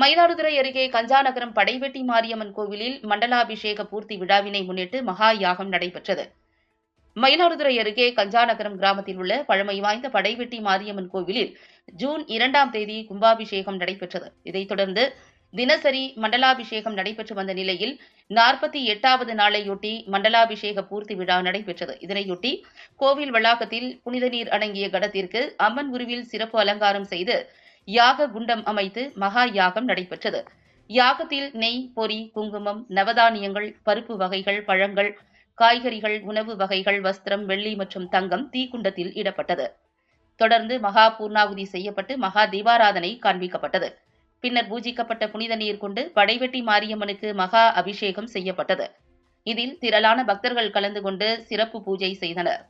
மயிலாடுதுறை அருகே கஞ்சாநகரம் படைவெட்டி மாரியம்மன் கோவிலில் மண்டலாபிஷேக பூர்த்தி விழாவினை முன்னிட்டு மகா யாகம் நடைபெற்றது. மயிலாடுதுறை அருகே கஞ்சாநகரம் கிராமத்தில் உள்ள பழமை வாய்ந்த படைவெட்டி மாரியம்மன் கோவிலில் ஜூன் இரண்டாம் தேதி கும்பாபிஷேகம் நடைபெற்றது. இதைத் தொடர்ந்து தினசரி மண்டலாபிஷேகம் நடைபெற்று வந்த நிலையில் நாற்பத்தி எட்டாவது நாளையொட்டி மண்டலாபிஷேக பூர்த்தி விழா நடைபெற்றது. இதனையொட்டி கோவில் வளாகத்தில் புனித நீர் அடங்கிய கடத்திற்கு அம்மன் உருவில் சிறப்பு அலங்காரம் செய்து யாக குண்டம் அமைத்து மகா யாகம் நடைபெற்றது. யாகத்தில் நெய் பொறி குங்குமம் நவதானியங்கள் பருப்பு வகைகள் பழங்கள் காய்கறிகள் உணவு வகைகள் வஸ்திரம் வெள்ளி மற்றும் தங்கம் தீக்குண்டத்தில் இடப்பட்டது. தொடர்ந்து மகா பூர்ணாகுதி செய்யப்பட்டு மகா தீபாராதனை காண்பிக்கப்பட்டது. பின்னர் பூஜிக்கப்பட்ட புனித நீர் கொண்டு படைவெட்டி மாரியம்மனுக்கு மகா அபிஷேகம் செய்யப்பட்டது. இதில் திரளான பக்தர்கள் கலந்து கொண்டு சிறப்பு பூஜை செய்தனர்.